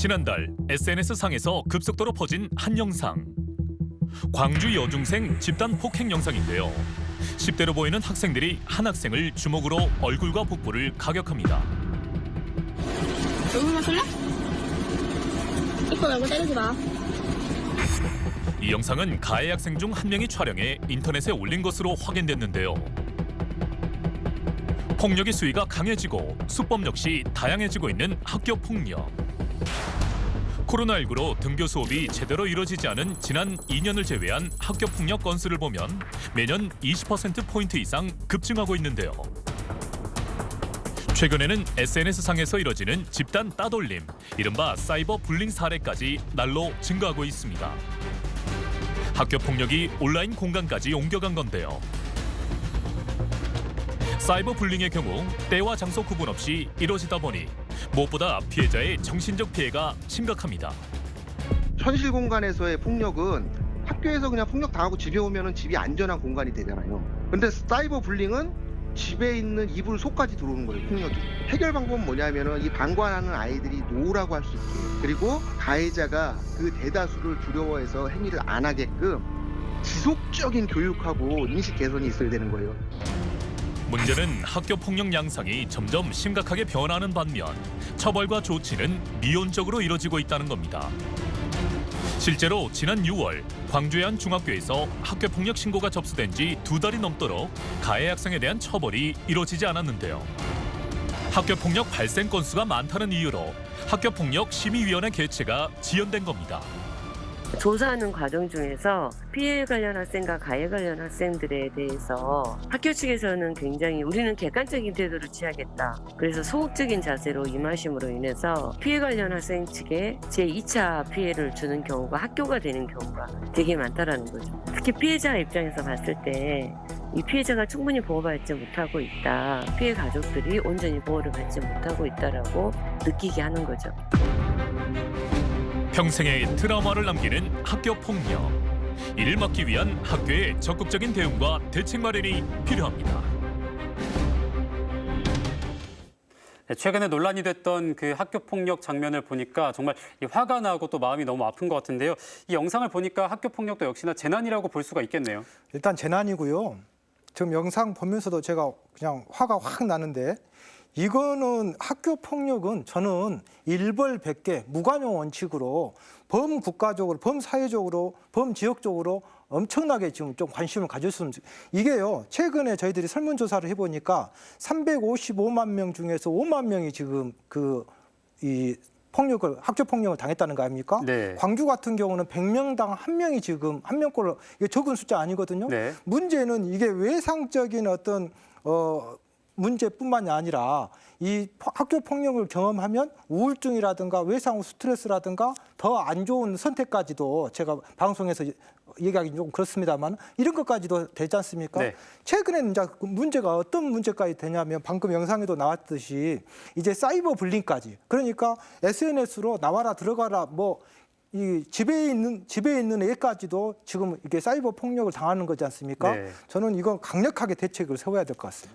지난달 SNS 상에서 급속도로 퍼진 한 영상. 광주 여중생 집단 폭행 영상인데요. 10대로 보이는 학생들이 한 학생을 주먹으로 얼굴과 복부를 가격합니다. 얼굴만 쓸래? 이거 말고 때리지 마. 이 영상은 가해 학생 중 한 명이 촬영해 인터넷에 올린 것으로 확인됐는데요. 폭력의 수위가 강해지고 수법 역시 다양해지고 있는 학교 폭력. 코로나19로 등교 수업이 제대로 이뤄지지 않은 지난 2년을 제외한 학교 폭력 건수를 보면 매년 20% 포인트 이상 급증하고 있는데요. 최근에는 SNS 상에서 이뤄지는 집단 따돌림, 이른바 사이버 불링 사례까지 날로 증가하고 있습니다. 학교 폭력이 온라인 공간까지 옮겨간 건데요. 사이버 불링의 경우 때와 장소 구분 없이 이루어지다 보니 무엇보다 피해자의 정신적 피해가 심각합니다. 현실 공간에서의 폭력은 학교에서 그냥 폭력 당하고 집에 오면은 집이 안전한 공간이 되잖아요. 근데 사이버 불링은 집에 있는 이불 속까지 들어오는 거예요, 폭력이. 해결 방법은 뭐냐면은 이 방관하는 아이들이 노라고 할 수 있게 그리고 가해자가 그 대다수를 두려워해서 행위를 안 하게끔 지속적인 교육하고 인식 개선이 있어야 되는 거예요. 문제는 학교 폭력 양상이 점점 심각하게 변하는 반면 처벌과 조치는 미온적으로 이뤄지고 있다는 겁니다. 실제로 지난 6월 광주의 한 중학교에서 학교 폭력 신고가 접수된 지 두 달이 넘도록 가해 학생에 대한 처벌이 이루어지지 않았는데요. 학교 폭력 발생 건수가 많다는 이유로 학교 폭력 심의위원회 개최가 지연된 겁니다. 조사하는 과정 중에서 피해 관련 학생과 가해 관련 학생들에 대해서 학교 측에서는 굉장히 우리는 객관적인 태도를 취하겠다. 그래서 소극적인 자세로 임하심으로 인해서 피해 관련 학생 측에 제2차 피해를 주는 경우가 학교가 되는 경우가 되게 많다라는 거죠. 특히 피해자 입장에서 봤을 때 이 피해자가 충분히 보호받지 못하고 있다. 피해 가족들이 온전히 보호를 받지 못하고 있다라고 느끼게 하는 거죠. 평생의 트라우마를 남기는 학교 폭력. 이를 막기 위한 학교의 적극적인 대응과 대책 마련이 필요합니다. 네, 최근에 논란이 됐던 그 학교 폭력 장면을 보니까 정말 이 화가 나고 또 마음이 너무 아픈 것 같은데요. 이 영상을 보니까 학교 폭력도 역시나 재난이라고 볼 수가 있겠네요. 일단 재난이고요. 지금 영상 보면서도 제가 그냥 화가 확 나는데 이거는 학교 폭력은 저는 일벌백계 무관용 원칙으로 범국가적으로 범사회적으로 범지역적으로 엄청나게 지금 좀 관심을 가졌으면 좋- 이게요 최근에 저희들이 설문조사를 해보니까 355만 명 중에서 5만 명이 지금 그이 폭력을 학교 폭력을 당했다는 거 아닙니까? 네. 광주 같은 경우는 100명당 한 명이 지금 한 명꼴로 이게 적은 숫자 아니거든요. 네. 문제는 이게 외상적인 어떤 어 문제뿐만이 아니라 이 포- 학교 폭력을 경험하면 우울증이라든가 외상 후 스트레스라든가 더 안 좋은 선택까지도 제가 방송에서 얘기하기 좀 그렇습니다만 이런 것까지도 되지 않습니까? 네. 최근에는 이제 그 문제가 어떤 문제까지 되냐면 방금 영상에도 나왔듯이 이제 사이버 불링까지 그러니까 SNS로 나와라 들어가라 뭐이 집에 있는 집에 있는 애까지도 지금 이게 사이버 폭력을 당하는 거지 않습니까? 네. 저는 이건 강력하게 대책을 세워야 될 것 같습니다.